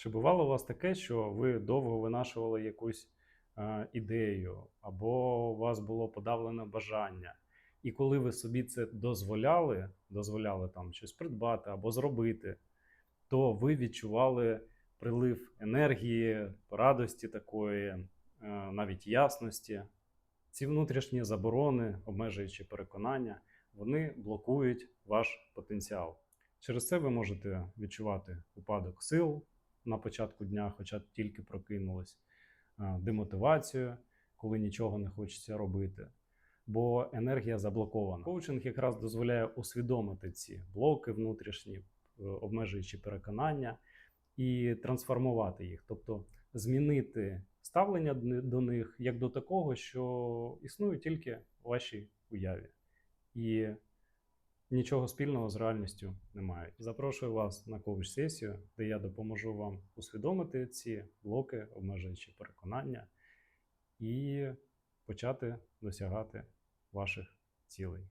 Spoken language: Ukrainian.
Чи бувало у вас таке, що ви довго винашували якусь е, ідею, або у вас було подавлене бажання, і коли ви собі це дозволяли, дозволяли там щось придбати або зробити, то ви відчували прилив енергії, радості такої, е, навіть ясності. Ці внутрішні заборони, обмежуючі переконання, вони блокують ваш потенціал. Через це ви можете відчувати упадок сил на початку дня, хоча тільки прокинулись, демотивацію, коли нічого не хочеться робити, бо енергія заблокована. Коучинг якраз дозволяє усвідомити ці блоки внутрішні, е, обмежуючі переконання і трансформувати їх, тобто змінити ставлення до них як до такого, що існують тільки у вашій уяві. І нічого спільного з реальністю не мають. Запрошую вас на коуч-сесію, де я допоможу вам усвідомити ці блоки, обмежуючі переконання і почати досягати ваших цілей.